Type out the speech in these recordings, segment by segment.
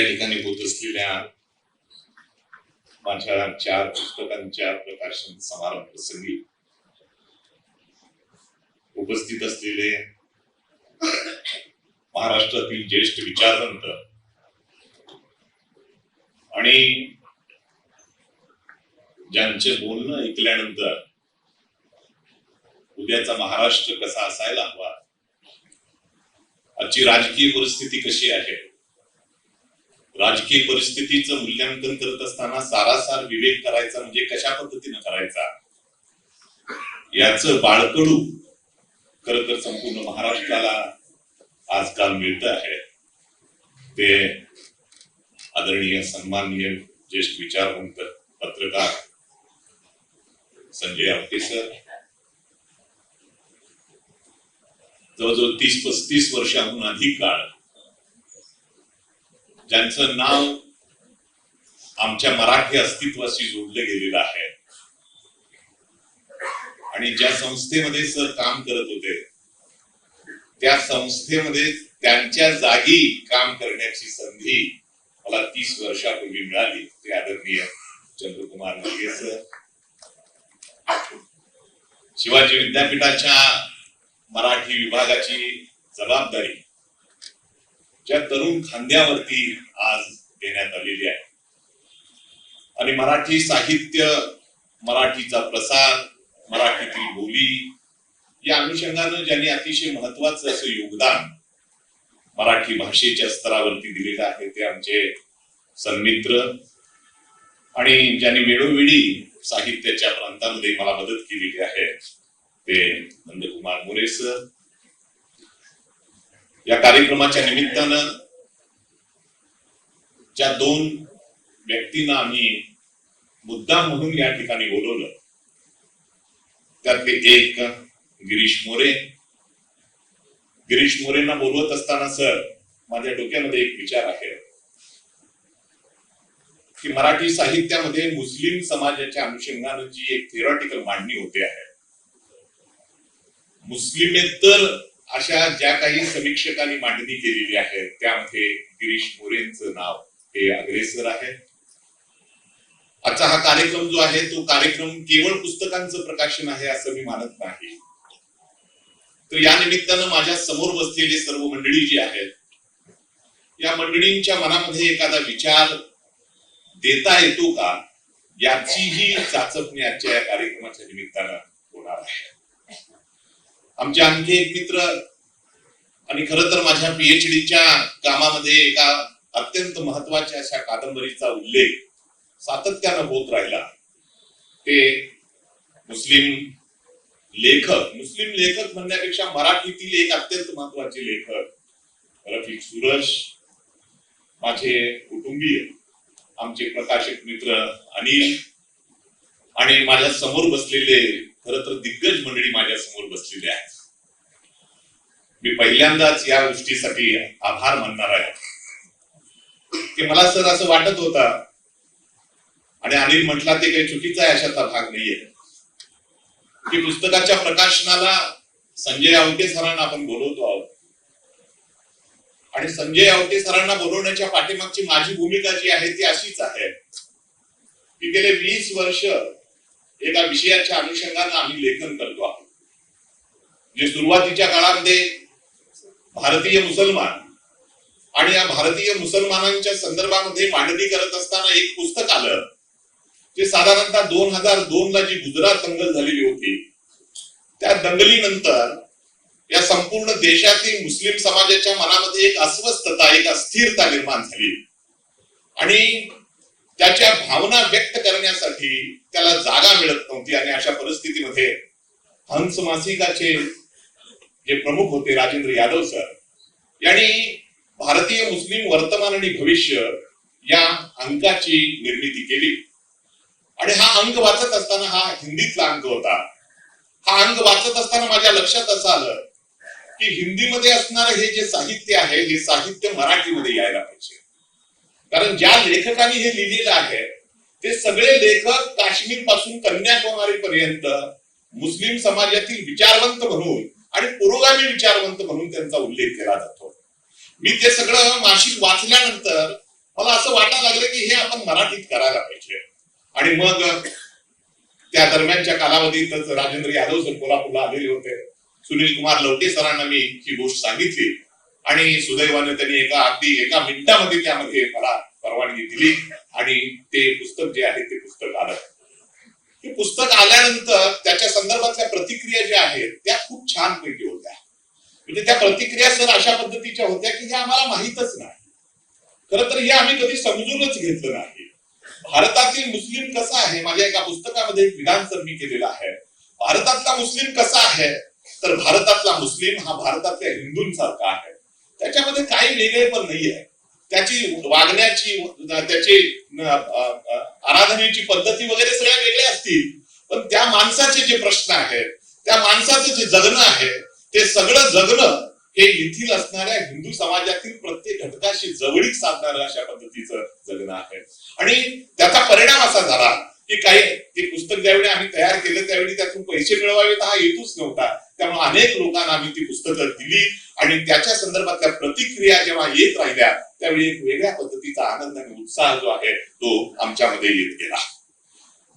या ठिकाणी होत असलेल्या माझ्या चार पुस्तकांच्या प्रकाशन समारंभ प्रसंगी उपस्थित असलेले महाराष्ट्रातील ज्येष्ठ विचारवंत आणि ज्यांचे बोलणं ऐकल्यानंतर उद्याचा महाराष्ट्र कसा असायला हवा आजची राजकीय परिस्थिती कशी आहे? राजकीय परिस्थितीचं मूल्यांकन करत असताना सारासार विवेक करायचा म्हणजे कशा पद्धतीनं करायचा? याच बाळकडू खर तर संपूर्ण महाराष्ट्राला आजकाल मिळत आहे. ते आदरणीय सन्माननीय ज्येष्ठ विचारवंत पत्रकार संजय आवटे सर. जवळजवळ तीस पस्तीस वर्षाहून अधिक काळ ज्यांचं नाव आमच्या मराठी अस्तित्वाशी जोडलं गेलेलं आहे. आणि ज्या संस्थेमध्ये सर काम करत होते त्या संस्थेमध्ये त्यांच्या जागी काम करण्याची संधी मला तीस वर्षापूर्वी मिळाली. ते आदरणीय चंद्रकुमार मोगे सर शिवाजी विद्यापीठाच्या मराठी विभागाची जबाबदारी ज्या तरुण खांद्यावरती आज देण्यात आलेली आहे. आणि मराठी साहित्य मराठीचा प्रसार मराठीतील बोली या अनुषंगानं ज्यांनी अतिशय महत्वाचं असं योगदान मराठी भाषेच्या स्तरावरती दिलेलं आहे ते आमचे सन्मित्र. आणि ज्यांनी वेळोवेळी साहित्याच्या प्रांतामध्ये मला मदत केलेली आहे ते नंदकुमार मोरे सर या कार्यक्रमाच्या निमित्तानं ज्या दोन व्यक्तींना आम्ही मुद्दा म्हणून या ठिकाणी बोलवलं त्यातले एक गिरीश मोरे. गिरीश मोरेंना बोलवत असताना सर माझ्या डोक्यामध्ये एक विचार आहे की मराठी साहित्यामध्ये मुस्लिम समाजाच्या अनुषंगानं जी एक थिरॉटिकल मांडणी होते आहे मुस्लिमेतर अशा ज्या काही समीक्षकांनी मांडणी केलेली आहे त्यामध्ये गिरीश मोरेंचं नाव हे अग्रेसर आहे. आजचा हा कार्यक्रम जो आहे तो कार्यक्रम केवळ पुस्तकांचं प्रकाशन आहे असं मी मानत नाही. तर या निमित्तानं माझ्यासमोर बसलेले सर्व मंडळी जी आहेत या मंडळींच्या मनामध्ये एखादा विचार देता येतो का? याचीही चाचपणी आजच्या या कार्यक्रमाच्या निमित्तानं होणार आहे. आमचे आणखी एक मित्र आणि खर तर माझ्या पीएचडीच्या कामामध्ये एका अत्यंत महत्त्वाच्या अशा कादंबरीचा उल्लेख सातत्यानं होत राहिला. ते मुस्लिम लेखक मुस्लिम लेखक म्हणण्यापेक्षा मराठीतील एक अत्यंत महत्त्वाचे लेखक रफिक सुरश माझे कुटुंबीय आमचे प्रकाशक मित्र अनिल आणि माझ्यासमोर बसलेले खर तर दिग्गज मंडळी माझ्यासमोर बसलेले आहेत. मी पहिल्यांदाच या गोष्टीसाठी आभार मानणार आहे. की मला सर असं वाटत होता आणि अनिल म्हटला ते काही चुकीचा आहे अशाचा भाग नाहीये. की पुस्तकाच्या प्रकाशनाला संजय आवटे सरांना आपण बोलवतो आहोत. आणि संजय आवटे सरांना बोलवण्याच्या पाठीमागची माझी भूमिका जी आहे ती अशीच आहे. की गेले वीस वर्ष एका विषयाच्या अनुषंगानं आम्ही लेखन करतो आहोत. जे सुरुवातीच्या काळामध्ये भारतीय मुसलमान आणि या भारतीय मुसलमानांच्या संदर्भामध्ये मांडणी करत असताना एक पुस्तक आलं जे साधारणतः दोन हजार दोन ला जी गुजरात दंगल झालेली होती त्या दंगलीनंतर या संपूर्ण देशातील मुस्लिम समाजाच्या मनामध्ये एक अस्वस्थता एक अस्थिरता निर्माण झाली. आणि त्याच्या भावना व्यक्त करण्यासाठी त्याला जागा मिळत नव्हती आणि अशा परिस्थितीमध्ये हंस मासिकाचे जे प्रमुख होते राजेंद्र यादव सर यांनी भारतीय मुस्लिम वर्तमान आणि भविष्य या अंकाची निर्मिती केली. आणि हा अंक वाचत असताना हा हिंदीतला अंक होता. हा अंक वाचत असताना माझ्या लक्षात असं आलं की हिंदीमध्ये असणारं हे जे साहित्य आहे हे साहित्य मराठीमध्ये यायला पाहिजे. कारण ज्या लेखकांनी हे लिहिलेलं आहे ते सगळे लेखक काश्मीरपासून कन्याकुमारी पर्यंत मुस्लिम समाजातील विचारवंत म्हणून आणि पुरोगामी विचारवंत म्हणून त्यांचा उल्लेख केला जातो. मी ते सगळं मासिक वाचल्यानंतर मला असं वाटायला लागलं की हे आपण मराठीत करायला पाहिजे. आणि मग त्या दरम्यानच्या कालावधीतच राजेंद्र यादव सर कोल्हापूरला आलेले होते सुनील कुमार लवटे सरांना मी ही गोष्ट सांगितली. आणि सुदैवाने त्यांनी एका अगदी एका मिनिटामध्ये त्यामध्ये मला परवानगी दिली आणि ते पुस्तक जे आहे ते पुस्तक आलं. हे पुस्तक आल्यानंतर त्याच्या संदर्भातल्या प्रतिक्रिया ज्या आहेत त्या खूप छान पैकी होत्या. म्हणजे त्या प्रतिक्रिया सर अशा पद्धतीच्या होत्या की हे आम्हाला माहीतच नाही. खरं तर हे आम्ही कधी समजूनच घेतलं नाही. भारतातील मुस्लिम कसा आहे? माझ्या एका पुस्तकामध्ये एक विधान सर मी केलेलं आहे. भारतातला मुस्लिम कसा आहे? तर भारतातला मुस्लिम हा भारतातल्या हिंदूंसारखा आहे. त्याच्यामध्ये काही वेगळे पण नाही आहे त्याची वागण्याची त्याची आराधनेची पद्धती वगैरे सगळ्या वेगळ्या असतील. पण त्या माणसाचे जे प्रश्न आहेत त्या माणसाचं जे जगणं आहे ते सगळं जगणं हे येथील असणाऱ्या हिंदू समाजातील प्रत्येक घटकाशी जवळीक साधणारं अशा पद्धतीचं जगणं आहे. आणि त्याचा परिणाम असा झाला की काही ते पुस्तक ज्यावेळी आम्ही तयार केलं त्यावेळी त्यातून पैसे मिळवावेत हा हेतूच नव्हता. त्यामुळे अनेक लोकांना आम्ही ती पुस्तकं दिली आणि त्याच्या संदर्भातल्या प्रतिक्रिया जेव्हा येत राहिल्या त्यावेळी एक वेगळ्या पद्धतीचा आनंद आणि उत्साह जो आहे तो आमच्यामध्ये येत गेला.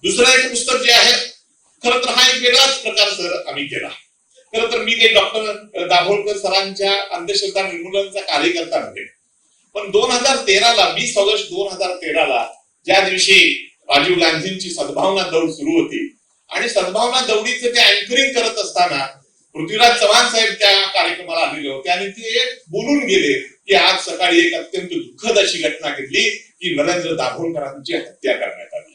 दुसरं एक पुस्तक जे आहे खर तर हा एक वेगळाच प्रकार सर आम्ही केला. खर तर मी काही डॉक्टर दाभोळकर सरांच्या अंधश्रद्धा निर्मूलनचा कार्यकर्ता नव्हे. पण दोन हजार तेराला वीस ऑगस्ट दोन हजार तेराला ज्या दिवशी राजीव गांधींची सद्भावना दौड सुरू होती. आणि सद्भावना दौडीचं ते अँकरिंग करत असताना पृथ्वीराज चव्हाण साहेब त्या कार्यक्रमाला आलेले होते आणि ते बोलून गेले की आज सकाळी एक अत्यंत दुःखद अशी घटना घडली की नरेंद्र दाभोणकरांची हत्या करण्यात आली.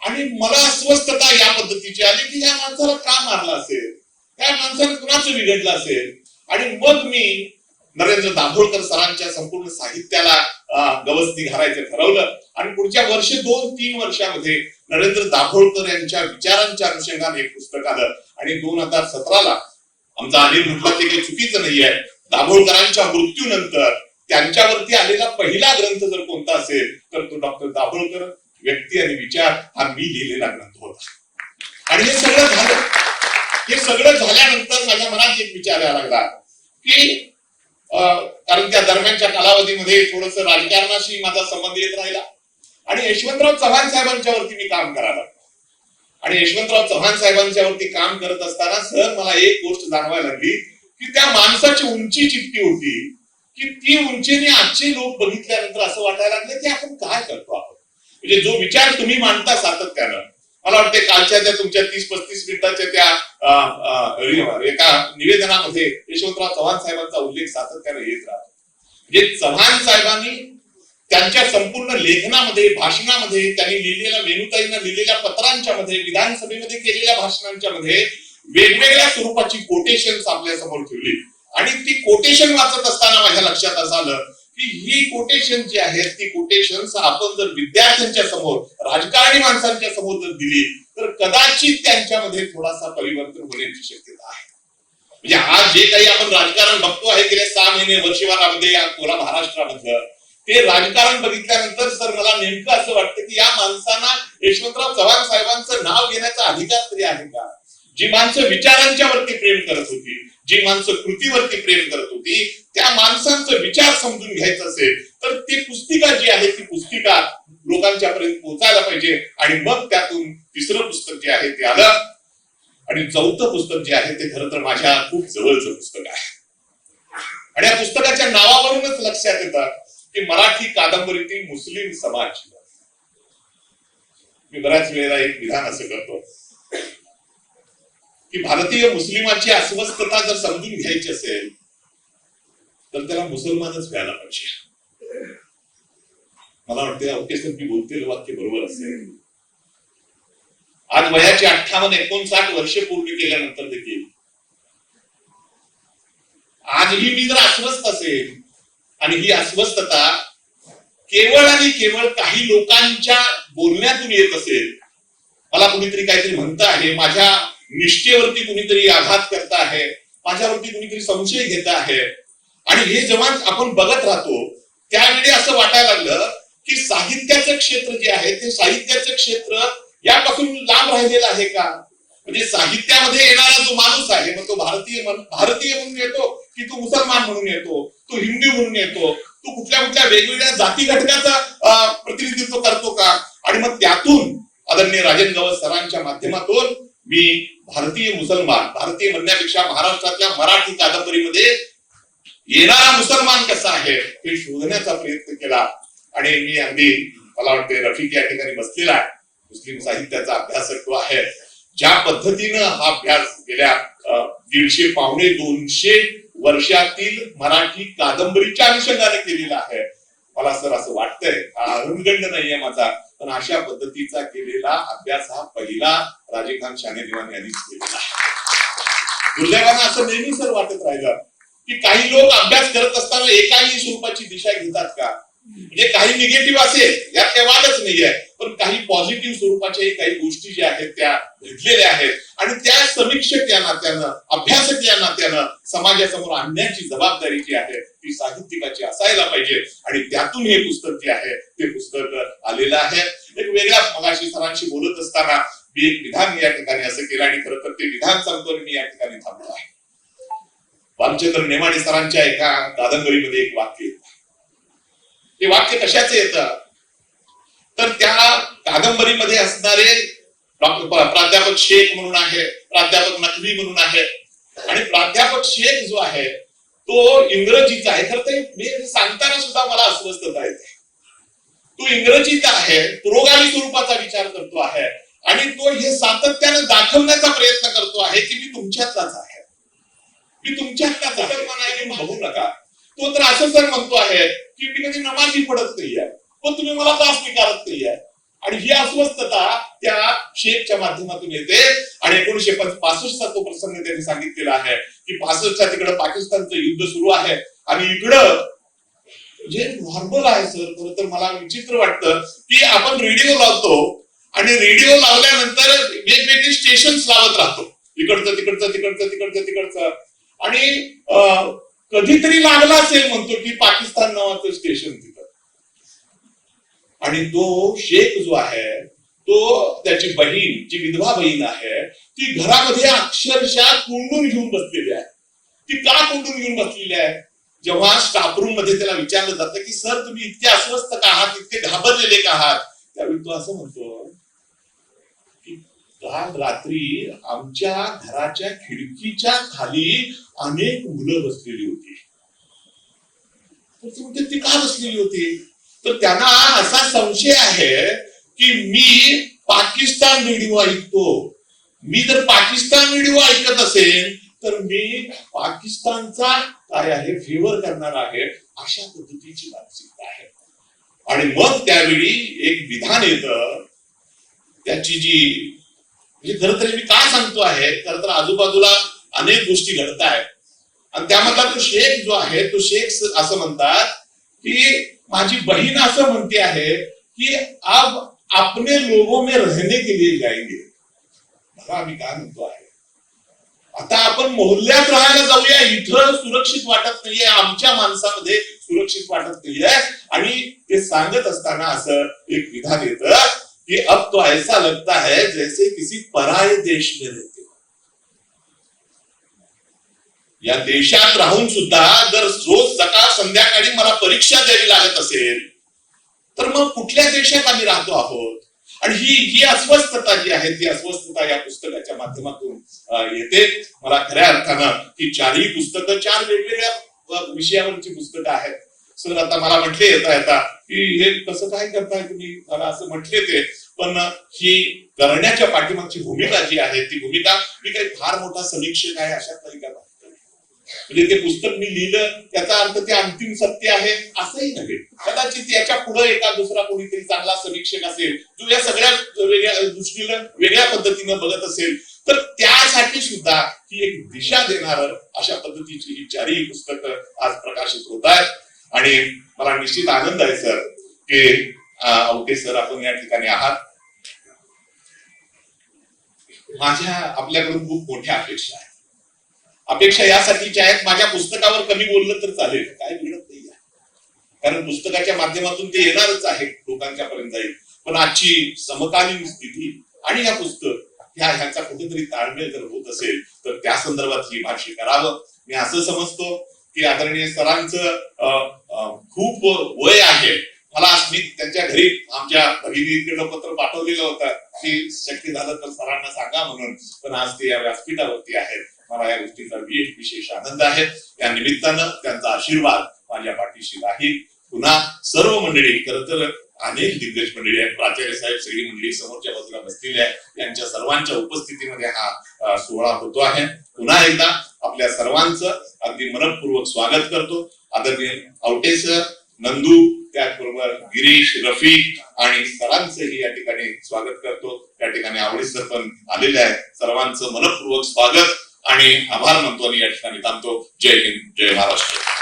आणि मला अस्वस्थता या पद्धतीची आली की या माणसाला का मारला असेल? त्या माणसाने कुणाचं बिघडलं असेल? आणि मग मी नरेंद्र दाभोळकर सरांच्या संपूर्ण साहित्याला अं, घालायचं ठरवलं. आणि पुढच्या वर्ष दोन तीन वर्षामध्ये नरेंद्र दाभोळकर यांच्या विचारांच्या अनुषंगाने एक पुस्तक आलं. आणि दोन हजार सतराला आमचा अनिल म्हटला ते काही चुकीचं नाहीये दाभोळकरांच्या मृत्यूनंतर त्यांच्यावरती आलेला पहिला ग्रंथ जर कोणता असेल तर तो डॉक्टर दाभोळकर व्यक्ती आणि विचार हा मी लिहिलेला ग्रंथ होता. आणि हे सगळं झालं. हे सगळं झाल्यानंतर माझ्या मनात एक विचार यायला लागला की कारण त्या दरम्यानच्या कालावधीमध्ये थोडस राजकारणाशी माझा संबंध येत राहिला. आणि यशवंतराव चव्हाण साहेबांच्यावरती मी काम करायला आणि यशवंतराव चव्हाण साहेबांच्यावरती काम करत असताना सर मला एक गोष्ट जाणवायला लागली की त्या माणसाची उंची जितकी होती की ती उंचीने आजचे लोक बघितल्यानंतर असं वाटायला लागलं की आपण काय करतो आपण? म्हणजे जो विचार तुम्ही मांडता सातत्यानं मला वाटते कालच्या त्या तुमच्या तीस पस्तीस मिनिटाच्या त्या एका निवेदनामध्ये यशवंतराव चव्हाण साहेबांचा उल्लेख सातत्याने येत राहतो. म्हणजे चव्हाण साहेबांनी त्यांच्या संपूर्ण लेखनामध्ये भाषणामध्ये त्यांनी लिहिलेल्या वेणुताईंना लिहिलेल्या पत्रांच्या मध्ये विधानसभेमध्ये केलेल्या भाषणांच्या मध्ये वेगवेगळ्या स्वरूपाची कोटेशन आपल्यासमोर ठेवली. आणि ती कोटेशन वाचत असताना माझ्या लक्षात असं आलं की ही कोटेशन जी आहेत ती कोटेशन आपण जर विद्यार्थ्यांच्या समोर राजकारणी माणसांच्या समोर जर दिली तर कदाचित त्यांच्यामध्ये थोडासा परिवर्तन होण्याची शक्यता आहे. म्हणजे आज जे काही आपण राजकारण बघतो आहे गेल्या सहा महिने वर्षभरामध्ये या पुरा महाराष्ट्रामधलं ते राजकारण बघितल्यानंतर सर मला नेमकं असं वाटतं की या माणसांना यशवंतराव चव्हाण साहेबांचं नाव घेण्याचा अधिकार तरी आहे का? जी माणसं विचारांच्या वरती प्रेम करत होती जी माणसं कृतीवरती प्रेम करत होती त्या माणसांचा विचार समजून घ्यायचं असेल तर ती पुस्तिका जी आहे ती पुस्तिका लोकांच्या पर्यंत पोहोचायला पाहिजे. आणि मग त्यातून तिसरं पुस्तक जे आहे ते आलं. आणि चौथं पुस्तक जे आहे ते खरं तर माझ्या खूप जवळचं पुस्तक आहे. आणि या पुस्तकाच्या नावावरूनच लक्षात येतं की मराठी कादंबरीतील मुस्लिम समाज मी बऱ्याच वेळेला एक विधान असं करतो. की भारतीय मुस्लिमाची अस्वस्थता जर समजून घ्यायची असेल तर त्याला मुसलमानच व्हायला पाहिजे. मला वाटते अवकेशन मी बोलतेलं वाक्य बरोबर असेल. आज वयाची अठ्ठावन्न एकोणसाठ वर्ष पूर्ण केल्यानंतर देखील आजही मी जर अस्वस्थ असेल आणि ही अस्वस्थता केवळ आणि केवळ काही लोकांच्या बोलण्यातून येत असेल मला कुणीतरी काहीतरी म्हणत आहे माझ्या निष्ठेवरती कुणीतरी आघात करत आहे माझ्यावरती कुणीतरी संशय घेत आहे. आणि हे जेव्हा आपण बघत राहतो त्यावेळी असं वाटायला लागलं की साहित्याचं क्षेत्र जे आहे ते साहित्याचं क्षेत्र यापासून लांब राहिलेलं आहे का? म्हणजे साहित्यामध्ये येणारा जो माणूस आहे मग तो भारतीय भारतीय म्हणून येतो की तो मुसलमान म्हणून येतो तो हिंदू म्हणून येतो तो कुठल्या कुठल्या वेगवेगळ्या जाती घटकाचा प्रतिनिधित्व करतो का? आणि मग त्यातून आदरणीय राजेंद्र गवत सरांच्या माध्यमातून मी भारतीय मुसलमान भारतीय म्हणण्यापेक्षा महाराष्ट्रातल्या मराठी कादंबरीमध्ये येणारा मुसलमान कसा आहे हे शोधण्याचा प्रयत्न केला. आणि मी अगदी मला वाटते रफिक या ठिकाणी बसलेला आहे. मुस्लिम साहित्याचा अभ्यासक तो आहे. ज्या पद्धतीनं हा अभ्यास गेल्या दीडशे पावणे दोनशे वर्षातील मराठी कादंबरीच्या अनुषंगाने केलेला आहे. मला सर असं वाटतंय. हा अरुणगंड नाहीये माझा. पण अशा पद्धतीचा केलेला अभ्यास हा पहिला राजेखान शाने दिवान यांनीच केलेला दुर्दैवानं असं नेहमी सर वाटत राहिलं की काही लोक अभ्यास करत असताना एकाही स्वरूपाची दिशा घेतात का? म्हणजे काही निगेटिव्ह असेल यात काही वादच नाहीये. पण काही पॉझिटिव्ह स्वरूपाच्या काही गोष्टी ज्या आहेत त्या घडलेल्या आहेत. आणि त्या समीक्षक या नात्यानं अभ्यासक या नात्यानं समाजासमोर आणण्याची जबाबदारी जी आहे ती साहित्यिकाची असायला पाहिजे. आणि त्यातून हे पुस्तक जे आहे ते पुस्तक आलेलं आहे. एक वेगळ्या मगाशी सरांशी बोलत असताना मी एक विधान या ठिकाणी असं केलं आणि खरं तर ते विधान सांगतो आणि मी या ठिकाणी थांबलो आहे. रामचंद्र नेमाडे सरांच्या एका कादंबरीमध्ये एक वाक्य हे वाक्य कशाचं येतं? तर त्या कादंबरीमध्ये असणारे प्राध्यापक शेख म्हणून आहे प्राध्यापक नकवी म्हणून आहे. आणि प्राध्यापक शेख जो आहे तो इंग्रजीचा आहे. खरं तर मी सांगताना सुद्धा मला अस्वस्थता येते. तो इंग्रजीचा आहे पुरोगामी स्वरूपाचा विचार करतो आहे. आणि तो हे सातत्याने दाखवण्याचा प्रयत्न करतो आहे की मी तुमच्यातलाच आहे. मी तुमच्यातलाच आहे. म्हणायचे बघू नका. तो तर असं तर म्हणतो आहे की मी कधी नमाजी पडत नाहीये. पण तुम्ही मला का स्वीकारत नाहीये. आणि ही अस्वस्थता त्या शेखच्या माध्यमातून येते. आणि एकोणीशे पासष्टचा तो प्रसंग त्यांनी सांगितलेला आहे की पासष्टच्या तिकडं पाकिस्तानचं युद्ध सुरू आहे. आणि इकडं जे नॉर्मल आहे सर खरं तर मला विचित्र वाटतं की आपण रेडिओ लावतो आणि रेडिओ लावल्यानंतर वेगवेगळे स्टेशन लावत राहतो. इकडचं तिकडचं तिकडचं तिकडचं तिकडचं. आणि कधीतरी लागला असेल म्हणतो की पाकिस्तान नावाचं स्टेशन तिथं. आणि तो शेख जो आहे तो त्याची बहीण जी विधवा बहीण आहे ती घरामध्ये अक्षरशः कोंडून घेऊन बसलेली आहे. ती का कोंडून घेऊन बसलेली आहे? जेव्हा स्टाफ रूममध्ये त्याला विचारलं जातं की सर तुम्ही इतके अस्वस्थ का आहात? इतके घाबरलेले का आहात? त्यावेळी तो असं म्हणतो काल रात्री आमच्या घराच्या खिडकीच्या खाली अनेक मुलं बसलेली होती. तर ती का बसलेली होती? तर त्यांना असा संशय आहे की मी पाकिस्तान रेडिओ ऐकतो. मी जर पाकिस्तान रेडिओ ऐकत असेल तर मी पाकिस्तानचा काय आहे? फेवर करणार आहे अशा पद्धतीची मानसिकता आहे. आणि मग त्यावेळी एक विधान येतं. त्याची जी म्हणजे खरं तरी मी काय सांगतो आहे खरं तर आजूबाजूला अनेक गोष्टी घडत आहेत आणि त्यामधला तो शेख जो आहे तो शेख असं म्हणतात की माझी बहीण असं म्हणते आहे की अब आपने लोगों में रहने के लिए जाएंगे. बघा आम्ही काय म्हणतो आहे? आता आपण मोहल्ल्यात राहायला जाऊया इथं सुरक्षित वाटत नाहीये आमच्या माणसामध्ये सुरक्षित वाटत नाहीये. आणि ते सांगत असताना असं एक विधान येतं कि अब तो ऐसा लगता है जैसे किसी पराये देश में रहते हो। या देशात राहून सुद्धा जर रोज सकाळ संध्याकाळी मला परीक्षा द्यावी लागत असेल तर मग कुठल्या देशात आम्ही राहतो आहोत? आणि ही ही अस्वस्थता जी आहे ती अस्वस्थता या पुस्तकाच्या माध्यमातून येते. मला खऱ्या अर्थानं ही चारही पुस्तकं चार वेगवेगळ्या विषयावरची पुस्तकं आहेत. सर आता मला म्हटले येता येता की हे कसं काय करताय तुम्ही? मला असं म्हटले ते. पण ही करण्याच्या पाठीमागची भूमिका जी आहे ती भूमिका मी काही फार मोठा समीक्षक आहे अशा तरीका म्हणजे ते पुस्तक मी लिहिलं त्याचा अर्थ ते अंतिम सत्य आहे असंही नव्हे. कदाचित याच्यापुढे एका दुसरा कोणीतरी चांगला समीक्षक असेल जो या सगळ्या वेगळ्या दृष्टीनं वेगळ्या पद्धतीनं बघत असेल तर त्यासाठी सुद्धा ही एक दिशा देणार अशा पद्धतीची ही चारही पुस्तकं आज प्रकाशित होत आहेत. आणि मला निश्चित आनंद आहे सर की अवटे सर आपण या ठिकाणी आहात. माझ्या आपल्याकडून खूप मोठ्या अपेक्षा आहेत अपेक्षा यासाठीच्या आहेत माझ्या पुस्तकावर कमी बोललं तर चालेल काय बिघडत नाही कारण पुस्तकाच्या माध्यमातून ते येणारच आहे लोकांच्या पर्यंत जाईल. पण आजची समकालीन स्थिती आणि या पुस्तक ह्या ह्याचा कुठेतरी ताळमेळ जर होत असेल तर त्या संदर्भात ही भाषी करावं. मी असं समजतो. की आदरणीय सरांचं अं, खूप वय आहे. मला मी त्यांच्या घरी आमच्या भगिनीकडे पत्र पाठवलेलं होतं. की शक्य झालं तर सरांना सांगा म्हणून. पण आज ते या व्यासपीठावरती आहेत. मला या गोष्टीचा विशेष विशेष आनंद आहे. या निमित्तानं त्यांचा आशीर्वाद माझ्या पाठीशी राहील. पुन्हा सर्व मंडळी खर तर अनेक दिग्गज मंडळी आहेत. प्राचार्य साहेब सगळी मंडळी समोरच्या बाजूला बसलेली आहे यांच्या सर्वांच्या उपस्थितीमध्ये हा सोहळा होतो आहे. पुन्हा एकदा आपल्या सर्वांचं अगदी मनपूर्वक स्वागत करतो. आदरणीय आवटे सर नंदू त्याचबरोबर गिरीश रफीक आणि सरांचंही या ठिकाणी स्वागत करतो. त्या ठिकाणी आवडी सर पण आलेले आहेत. सर्वांचं मनपूर्वक स्वागत आणि आभार मानतो आणि या ठिकाणी थांबतो. जय हिंद जय महाराष्ट्र.